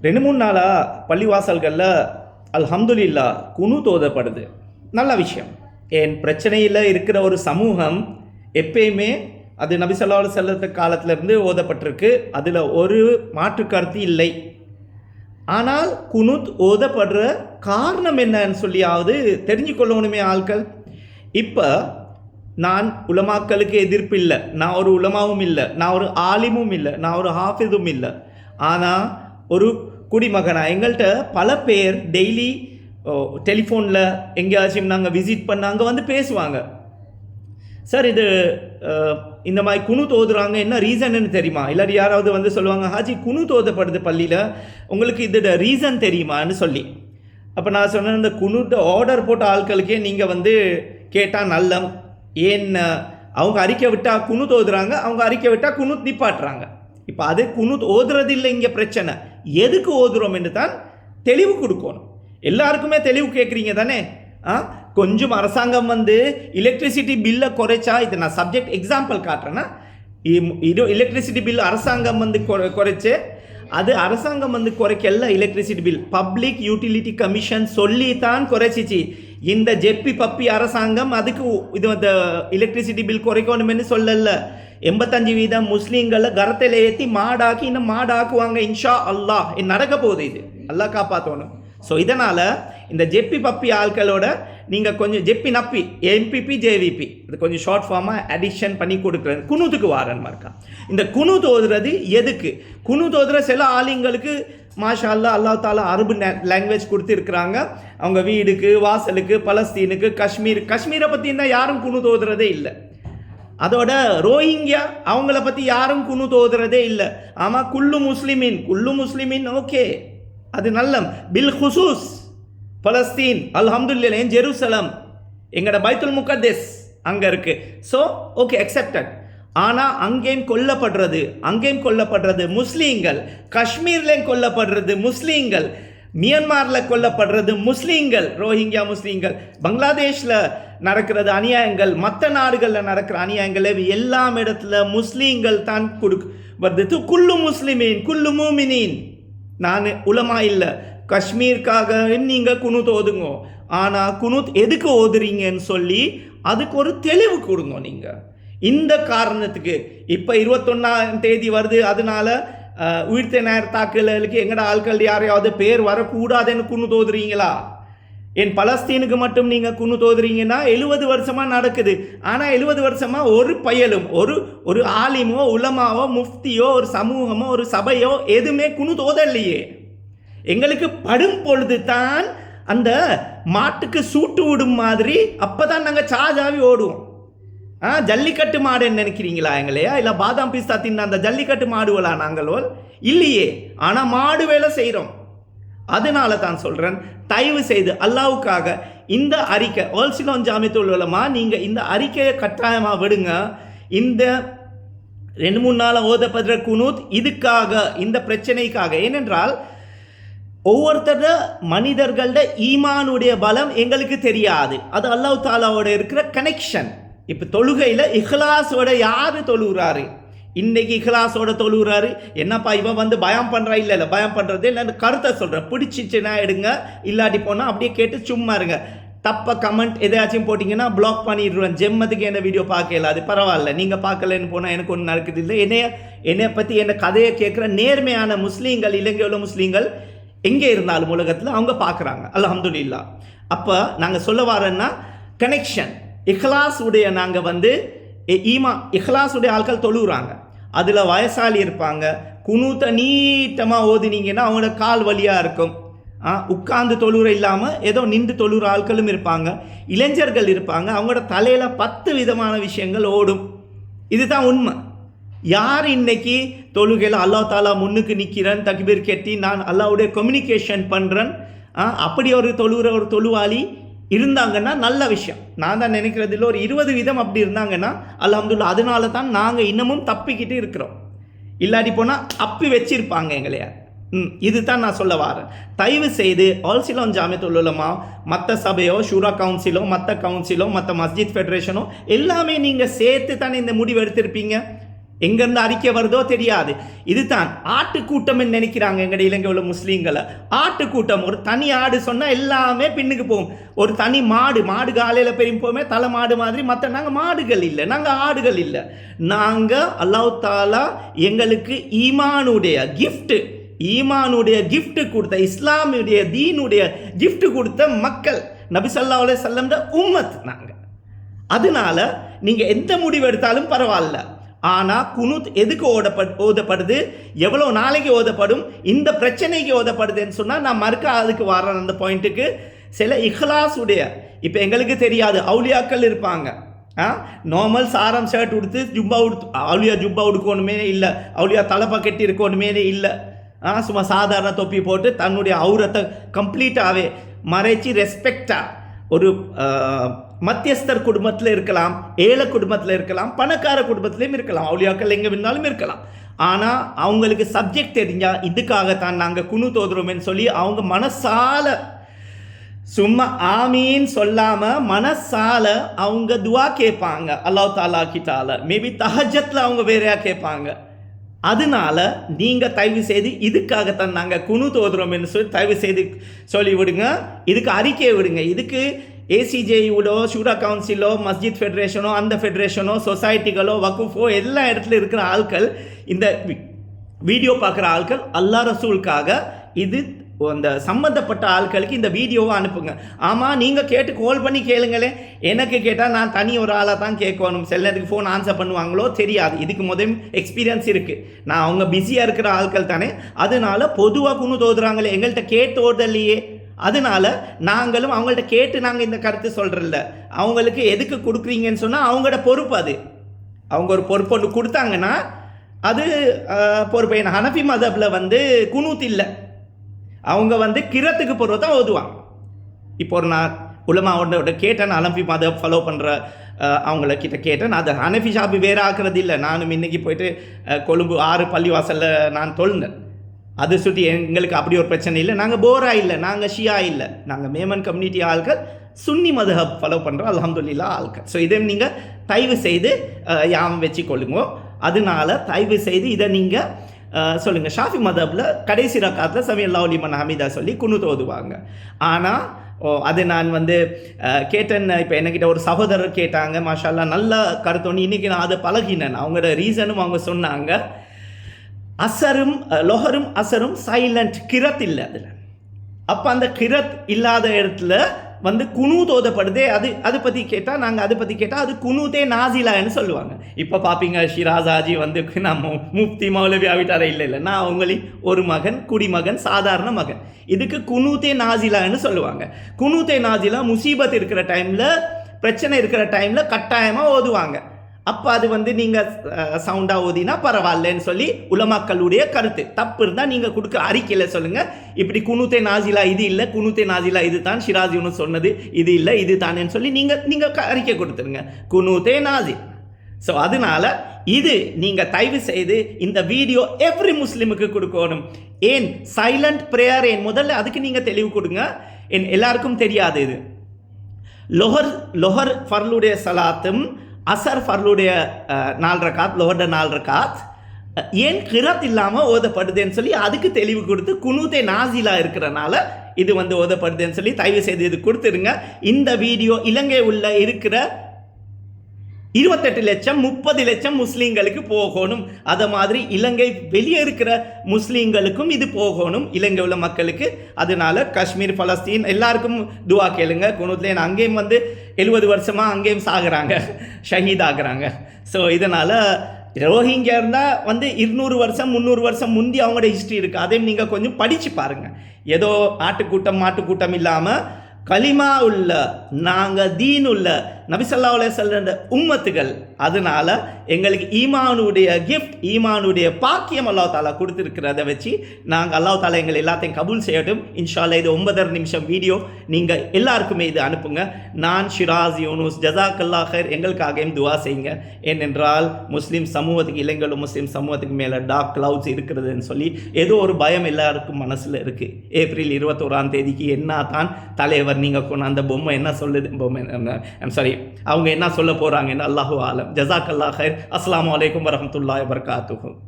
ரெண்டு மூணு நாளாக பள்ளிவாசல்களில் அல்ஹம்துலில்லா குனு தோதப்படுது. நல்ல விஷயம். என் பிரச்சனையில் இருக்கிற ஒரு சமூகம் எப்பயுமே அது நபிசல்லாஹு செல்லத்து காலத்திலேருந்து ஓதப்பட்டிருக்கு. அதில் ஒரு மாற்று கருத்து இல்லை. ஆனால் குனுத் ஓதப்படுற காரணம் என்னன்னு சொல்லியாவது தெரிஞ்சு கொள்ளணுமே ஆட்கள் இப்போ நான் உலமாக்களுக்கு எதிர்ப்பு இல்லை. நான் ஒரு உலமாவும் இல்லை. நான் ஒரு ஆலிமும் இல்லை. நான் ஒரு ஹாஃபிதும் இல்லை. ஆனால் ஒரு குடிமகனாக எங்கள்கிட்ட பல பேர் டெய்லி டெலிஃபோனில் எங்கேயாச்சும் நாங்கள் விசிட் பண்ண அங்கே வந்து பேசுவாங்க. சார் இது இந்த மாதிரி குணு தோதுறாங்க என்ன ரீசன்னு தெரியுமா? இல்லாட்டி யாராவது வந்து சொல்லுவாங்க ஹாஜி குனு தோதப்படுது பள்ளியில். உங்களுக்கு இதோட ரீசன் தெரியுமான்னு சொல்லி. அப்போ நான் சொன்னேன் இந்த குணுட்ட ஆர்டர் போட்ட ஆட்களுக்கே நீங்கள் வந்து கேட்டால் நல்லம். ஏன் அவங்க அறிக்கை விட்டால் குனு தோதுறாங்க அவங்க அறிக்கை விட்டால் குனு நிப்பாட்டுறாங்க. இப்போ அது குணு ஓதுறது இல்லை இங்கே பிரச்சனை. எதுக்கு ஓதுறோம் என்று தான் தெளிவு கொடுக்கணும். எல்லாருக்குமே தெளிவு கேட்குறீங்க தானே? ஆ? கொஞ்சம் அரசாங்கம் வந்து எலக்ட்ரிசிட்டி பில்லை குறைச்சா இது நான் சப்ஜெக்ட் எக்ஸாம்பிள் காட்டுறேன்னா இது எலக்ட்ரிசிட்டி பில் அரசாங்கம் வந்து குறைச்சு அது அரசாங்கம் வந்து குறைக்கல electricity bill public utility commission சொல்லி தான் குறைச்சிச்சு. இந்த ஜெப்பி பப்பி அரசாங்கம் அதுக்கு இது அந்த எலக்ட்ரிசிட்டி பில் குறைக்கணும்னு சொல்லல. எண்பத்தஞ்சு வீதம் முஸ்லீம்களை கரத்தில் ஏற்றி மாடாக்கி இன்னும் மாடாக்குவாங்க இன்ஷா அல்லாஹ். நடக்க போகுது இது. அல்லாஹ் காப்பாற்றணும் ஸோ இதனால் இந்த ஜெப்பி பப்பி ஆட்களோட நீங்கள் கொஞ்சம் ஜெப்பி நப்பி எம்பிபி ஜேவிபி இது கொஞ்சம் ஷார்ட் ஃபார்மாக அடிஷன் பண்ணி கொடுக்குறது குனூத்துக்கு வாரன் மார்க்கா இந்த குனு தோதுறது எதுக்கு? குனு தோதுற சில ஆளுங்களுக்கு மாஷா அல்லா அல்லாஹ் தாலா அரபு லாங்குவேஜ் கொடுத்துருக்குறாங்க. அவங்க வீடுக்கு வாசலுக்கு பலஸ்தீனுக்கு காஷ்மீர் காஷ்மீரை பற்றி தான் யாரும் குனு தோதுறதே இல்லை. அதோட ரோஹிங்கியா அவங்கள பற்றி யாரும் குணு தோதுறதே இல்லை. ஆமாம் குல்லு முஸ்லிமின் குல்லு முஸ்லிமின் ஓகே. அது நல்லம். பில் ஹுசூஸ் பலஸ்தீன் அல்ஹம்துல்லேன் ஜெருசலம் எங்களோட பைத்துல் முகத்தஸ் அங்கே இருக்குது ஸோ ஓகே அக்செப்டட் ஆனால் அங்கேயும் கொல்லப்படுறது அங்கேயும் கொல்லப்படுறது முஸ்லீம்கள் காஷ்மீர்லேயும் கொல்லப்படுறது முஸ்லீம்கள் மியான்மாரில் கொல்லப்படுறது முஸ்லீம்கள் ரோஹிங்கியா முஸ்லீம்கள் பங்களாதேஷில் நடக்கிறது அநியாயங்கள் மற்ற நாடுகளில் நடக்கிற அநியாயங்கள் எல்லாம் இடத்துல முஸ்லீம்கள் தான் கொடுக்கு வருது. குல்லு முஸ்லிமீன் குல்லு மூமினின். நான் உலமா இல்லை. காஷ்மீருக்காக நீங்கள் குனுத் ஓதுங்க. ஆனால் குனுத் எதுக்கு ஓதுறீங்கன்னு சொல்லி அதுக்கு ஒரு தெளிவு கொடுங்க நீங்கள் இந்த காரணத்துக்கு இப்போ இருபத்தொன்னாம் தேதி வருது. அதனால உயிர்த்த நேர தாக்குதலுக்கு எங்கட ஆட்கள் யாரையாவது பேர் வரக்கூடாதுன்னு குன்று தோதுறீங்களா? என் பலஸ்தீனுக்கு மட்டும் நீங்கள் குன்று தோதுறீங்கன்னா எழுபது வருஷமாக நடக்குது. ஆனால் எழுபது வருஷமாக ஒரு பயலும் ஒரு ஒரு ஆலிமோ உலமாவோ முஃப்தியோ ஒரு சமூகமோ ஒரு சபையோ எதுவுமே குன்று தோதல்லையே. எங்களுக்கு படும் பொழுது தான் அந்த மாட்டுக்கு சூட்டு விடும் மாதிரி அப்போ தான் நாங்கள் சார்ஜாகி ஓடுவோம். ஆ ஜல்லிக்கட்டு மாடுன்னு நினைக்கிறீங்களா எங்களையா இல்லை பாதாம் பிஸ்தா தின்ன அந்த ஜல்லிக்கட்டு மாடுவலா நாங்களோ இல்லையே. ஆனால் மாடு வேலை செய்கிறோம் அதனால தான் சொல்கிறேன் தயவு செய்து அல்லாவுக்காக இந்த அறிக்கை ஓல்சிலோன் ஜாமித்துல் உலமா நீங்கள் இந்த அறிக்கையை கட்டாயமாக விடுங்க. இந்த ரெண்டு மூணு நாள் ஓதப்படுற குனூத் இதுக்காக இந்த பிரச்சனைக்காக. ஏனென்றால் ஒவ்வொருத்தர மனிதர்களோட ஈமானுடைய பலம் எங்களுக்கு தெரியாது. அது அல்லாஹ் தாலாவோட இருக்கிற கனெக்ஷன் இப்போ தொழுகையில் இஹ்லாஸோட யார் தொழுகிறாரு இன்னைக்கு இஹ்லாஸோட தொழுகிறாரு என்னப்பா இவன் வந்து பயம் பண்ணுறா இல்லை இல்லை பயம் பண்ணுறது இல்லை. கருத்தை சொல்கிறேன் பிடிச்சிச்சுன்னா எடுங்க. இல்லாட்டி போனால் அப்படியே கேட்டு சும்மா இருங்க. தப்ப கமெண்ட் எதாச்சும் போட்டிங்கன்னா பிளாக் பண்ணிடுவேன். ஜெம்மத்துக்கு என்ன வீடியோ பார்க்கல அது பரவாயில்ல. நீங்கள் பார்க்கலன்னு போனால் எனக்கு ஒன்றும் நடக்குது இல்லை. என்னைய என்னை பற்றி என்ன கதையை கேட்குற நேர்மையான முஸ்லீம்கள் இலங்கையில் உள்ள முஸ்லீம்கள் எங்கே இருந்தாலும் உலகத்தில் அவங்க பார்க்குறாங்க. அலமதுல்லா அப்போ நாங்கள் சொல்ல வரேன்னா கனெக்ஷன் இஹ்லாஸ் உடைய நாங்கள் வந்து ஈமா இஹ்லாஸ் உடைய ஆட்கள் தொழுகிறாங்க அதில் வயசாளி இருப்பாங்க. குனூத்த நீட்டமாக ஓதினீங்கன்னா அவங்களோட கால் வலியாக இருக்கும். ஆ, உட்கார்ந்து தொழுற இல்லாமல் ஏதோ நின்று தொழுற ஆட்களும் இருப்பாங்க. இளைஞர்கள் இருப்பாங்க. அவங்களோட தலையில் பத்து விதமான விஷயங்கள் ஓடும். இதுதான் உண்மை. யார் இன்னைக்கு தொழுகையில் அல்லாஹ் தாலா முன்னுக்கு நிற்கிறேன் தக்பீர் கெட்டி நான் அல்லாவுடைய கம்யூனிகேஷன் பண்ணுறேன் அப்படி ஒரு தொழுகிற ஒரு தொழுவாளி இருந்தாங்கன்னா நல்ல விஷயம். நான் தான் நினைக்கிறதுல ஒரு இருபது வீதம் அப்படி இருந்தாங்கன்னா அல்ஹம்துலில்லாஹ் அதனால தான் நாங்கள் இன்னமும் தப்பிக்கிட்டு இருக்கிறோம். இல்லாட்டி போனால் அப்பி வச்சிருப்பாங்க எங்களையா. ம் இதுதான் நான் சொல்ல வரேன். தயவு செய்து ஆல்சிலோன் ஜாமியத்துள்ளமா மற்ற சபையோ ஷூரா கவுன்சிலோ மற்ற கவுன்சிலோ மற்ற மஸ்ஜித் ஃபெடரேஷனோ எல்லாமே நீங்கள் சேர்த்து தானே இந்த முடிவு எடுத்திருப்பீங்க? எங்கேருந்து அறிக்கை வருதோ தெரியாது. இதுதான் ஆட்டுக்கூட்டம்னு நினைக்கிறாங்க எங்கள் இலங்கை உள்ள முஸ்லீம்களை. ஆட்டுக்கூட்டம் ஒரு தனி ஆடு சொன்னால் எல்லாமே பின்னுக்கு போகும். ஒரு தனி மாடு மாடு காலையில் பெரிய தலை மாடு மாதிரி மற்ற நாங்கள் மாடுகள் இல்லை நாங்கள் ஆடுகள் இல்லை. நாங்கள் அல்லாஹ் தாலா எங்களுக்கு ஈமானுடைய கிஃப்ட்டு ஈமானுடைய கிஃப்ட்டு கொடுத்த இஸ்லாமுடைய தீனுடைய கிஃப்ட்டு கொடுத்த மக்கள் நபி சல்லா அலே வஸல்லம் உம்மத் நாங்கள் அதனால நீங்கள் எந்த முடிவு எடுத்தாலும் பரவாயில்ல. ஆனால் குனுத் எதுக்கு ஓடப்பட் ஓதப்படுது? எவ்வளோ நாளைக்கு ஓதப்படும்? இந்த பிரச்சனைக்கு ஓதப்படுதுன்னு சொன்னால் நான் மறுக்க அதுக்கு வரேன் அந்த பாயிண்ட்டுக்கு சில இஹ்லாஸ் உடைய இப்போ எங்களுக்கு தெரியாது அவுலியாக்கள் இருப்பாங்க. ஆ? நார்மல் சாரம் ஷர்ட் உடுத்து ஜுப்பா உடுத்து அவுலியா ஜுப்பா உடுக்கணுமே இல்லை அவுலியா தலைப்பா கட்டி இருக்கணுமே இல்லை. ஆ? சும்மா சாதாரண தொப்பி போட்டு தன்னுடைய அவுரத்தை கம்ப்ளீட்டாகவே மறைச்சி ரெஸ்பெக்டாக ஒரு மத்தியஸ்தர் குடும்பத்தில் இருக்கலாம் ஏழை குடும்பத்தில் இருக்கலாம் பணக்கார குடும்பத்திலையும் இருக்கலாம் அவுளியாக்கள் எங்கே வேணாலும் இருக்கலாம். ஆனால் அவங்களுக்கு சப்ஜெக்ட் தெரிஞ்சால் இதுக்காகத்தான் நாங்கள் குணு தோதுறோமேன்னு சொல்லி அவங்க மனசால சும்மா ஆமீன் சொல்லாமல் மனசால அவங்க துவா கேட்பாங்க அல்லாஹ் தாலா கிட்டால. மேபி தஹஜத்தில் அவங்க வேறையாக கேட்பாங்க. அதனால நீங்கள் தயவு செய்து இதுக்காகத்தான் நாங்கள் குணு தோதுறோம்னு சொல்லி தயவு செய்து சொல்லி விடுங்க இதுக்கு அறிக்கையை விடுங்க. இதுக்கு ஏசிஜேயுலோ ஷூரா கவுன்சிலோ மஸ்ஜித் ஃபெடரேஷனோ அந்த ஃபெடரேஷனோ சொசைட்டிகளோ வகுஃபோ எல்லா இடத்துல இருக்கிற ஆட்கள் இந்த வி- வீடியோ பார்க்குற ஆட்கள் அல்லா ரசூலுக்காக இது அந்த சம்மந்தப்பட்ட ஆட்களுக்கு இந்த வீடியோவை அனுப்புங்க. ஆமாம் நீங்கள் கேட்டு கால் பண்ணி கேளுங்களே எனக்கு கேட்டால் நான் தனி ஒரு ஆளாக தான் கேட்கணும். சில நேரத்துக்கு ஃபோன் ஆன்சர் பண்ணுவாங்களோ தெரியாது. இதுக்கு முதல் எக்ஸ்பீரியன்ஸ் இருக்குது நான் அவங்க பிஸியாக இருக்கிற ஆட்கள் தானே. அதனால பொதுவாக குணு தோதுறாங்களே. எங்கள்கிட்ட கேட்டு ஓடலையே அதனால நாங்களும் அவங்கள்ட்ட கேட்டு நாங்கள் இந்த கருத்து சொல்கிறதில்ல அவங்களுக்கு எதுக்கு கொடுக்குறீங்கன்னு சொன்னால் அவங்களோட பொறுப்பு அது. அவங்க ஒரு பொறுப்பு ஒன்று கொடுத்தாங்கன்னா அது பொறுப்பு. என் ஹனஃபி மதப்பில் வந்து குனூத் இல்லை. அவங்க வந்து கிரத்துக்கு பொறுப்பு தான் ஓதுவான். இப்போ ஒரு நான் உலமாவோட கேட்டேன் நான் அலம்பி மதம் ஃபாலோ பண்ணுற அவங்கள கிட்ட கேட்டேன். அது ஹனஃபி ஷாபி வேற ஆக்குறது இல்லை. நானும் இன்றைக்கி போயிட்டு கொழும்பு ஆறு பள்ளிவாசலில் நான் தொழுந்தேன். அது சுற்றி எங்களுக்கு அப்படி ஒரு பிரச்சனை இல்லை. நாங்கள் போரா இல்லை. நாங்கள் ஷியா இல்லை. நாங்கள் மேமன் கம்யூனிட்டி ஆள்கள் சுன்னி மதுஹப் ஃபாலோ பண்ணுறோம் அலமதுல்லா ஆள்கள். ஸோ இதை நீங்கள் தயவு செய்து யாம் வச்சு வச்சுக்கொள்ளுங்க. அதனால தயவு செய்து இதை நீங்கள் சொல்லுங்கள் ஷாஃபி மதப்பில் கடைசி ரக்காத்தில் சமி அல்லா ஹமீதா சொல்லி குனு தோதுவாங்க. ஆனால் ஓ அது நான் வந்து கேட்டேன்னு கேட்டேன். இப்போ என்கிட்ட ஒரு சகோதரர் கேட்டாங்க. மாஷால்லா நல்ல கருத்தோன்னு இன்றைக்கி நான் அதை பழகினேன். அவங்களோட ரீசனும் அவங்க சொன்னாங்க. அசரும் லொஹரும் அசரும் சைலண்ட் கிரத் இல்லை அதில். அப்போ அந்த கிரத் இல்லாத இடத்துல வந்து குனு தோதப்படுதே அது அதை பற்றி கேட்டால் நாங்கள் அதை பற்றி கேட்டால் அது குனுதே நாசிலான்னு சொல்லுவாங்க. இப்போ பார்ப்பீங்க ஷிராஜாஜி வந்து நம்ம முப்தி மௌலவி ஆவிட்டாரே இல்லை இல்லை நான் அவங்களின் ஒரு மகன் குடிமகன் சாதாரண மகன். இதுக்கு குனூத்தே நாசிலான்னு சொல்லுவாங்க. குனூத்தே நாசிலா முசீபத் இருக்கிற டைமில் பிரச்சனை இருக்கிற டைமில் கட்டாயமாக ஓதுவாங்க. அப்போ அது வந்து நீங்கள் சவுண்டாக ஓதினா பரவாயில்லன்னு சொல்லி உலமாக்களுடைய கருத்து. தப்பு இருந்தால் நீங்கள் கொடுக்குற அறிக்கையில் சொல்லுங்கள் இப்படி குணுத்தே நாசிலா இது இல்லை குணுத்தே நாசிலா இது தான் ஷிராஜின்னு சொன்னது இது இல்லை இது தானேன்னு சொல்லி நீங்கள் நீங்கள் அறிக்கை கொடுத்துருங்க. குணுத்தே நாசி ஸோ அதனால இது நீங்கள் தயவு செய்து இந்த வீடியோ எவ்ரி முஸ்லீமுக்கு கொடுக்கணும். ஏன்? சைலண்ட் ப்ரேயர் ஏன்? முதல்ல அதுக்கு நீங்கள் தெளிவு கொடுங்க. என் எல்லாருக்கும் தெரியாது இது. லொஹர் லொஹர் ஃபர்லுடைய சலாத்தும் அசர் ஃபர்லுடைய நாலு ரக்காத் லொஹர்ட நாலு ரக்காத் ஏன் கிரத் இல்லாமல் ஓதப்படுதுன்னு சொல்லி அதுக்கு தெளிவு கொடுத்து குனூத்தே நாசிலாக இருக்கிறனால இது வந்து ஓதப்படுதுன்னு சொல்லி தயவு செய்து இது கொடுத்துருங்க. இந்த வீடியோ இலங்கை உள்ள இருக்கிற இருபத்தெட்டு லட்சம் முப்பது லட்சம் முஸ்லீம்களுக்கு போகணும். அதை மாதிரி இலங்கை வெளியே இருக்கிற முஸ்லீம்களுக்கும் இது போகணும் இலங்கை உள்ள மக்களுக்கு. அதனால காஷ்மீர் பலஸ்தீன் எல்லாருக்கும் துவா கேளுங்க. குணத்துலேன் அங்கேயும் வந்து எழுபது வருஷமாக அங்கேயும் சாகுறாங்க ஷஹீத் ஆகுறாங்க. ஸோ இதனால் ரோஹிங்கியா இருந்தால் வந்து இருநூறு வருஷம் முந்நூறு வருஷம் முந்தி அவங்களோட ஹிஸ்ட்ரி இருக்குது அதையும் நீங்கள் கொஞ்சம் படித்து பாருங்கள் ஏதோ ஆட்டுக்கூட்டம் மாட்டுக்கூட்டம் இல்லாமல் கலிமா உள்ள நாங்கள் தீன் உள்ள நபிசல்லா சொல்ற உம்மத்துகள் அதனால் எங்களுக்கு ஈமானுடைய கிஃப்ட் ஈமானுடைய பாக்கியம் அல்லாஹ் தாலா கொடுத்துருக்கிறத வச்சு நாங்கள் அல்லாஹ் தாலா எங்களை எல்லாத்தையும் கபூல் செய்யட்டும். இன்ஷால்லா இது ஒன்பதரை நிமிஷம் வீடியோ. நீங்கள் எல்லாருக்குமே இது அனுப்புங்க. நான் ஷிராஸ் யூனுஸ் ஜசாக்கல்லா ஹைர் எங்களுக்காகவும் துவா செய்யுங்க. ஏனென்றால் முஸ்லீம் சமூகத்துக்கு இளைஞர்களும் முஸ்லீம் சமூகத்துக்கு மேலே டார்க் கிளவுட்ஸ் இருக்கிறதுன்னு சொல்லி ஏதோ ஒரு பயம் எல்லாருக்கும் மனசில் இருக்குது ஏப்ரல் இருபத்தோராம் தேதிக்கு என்ன தான் தலைவர் நீங்கள் கொண்டு அந்த பொம்மை என்ன சொல்லுது? பொம்மை சாரி அவங்க என்ன சொல்ல போகிறாங்கன்னு அல்லாஹு ஆலம். ஜசாக் அல்லா ஹைர் அஸ்ஸலாமு அலைக்கும் வரஹ்மத்துல்லாஹி வபரகாத்துஹு.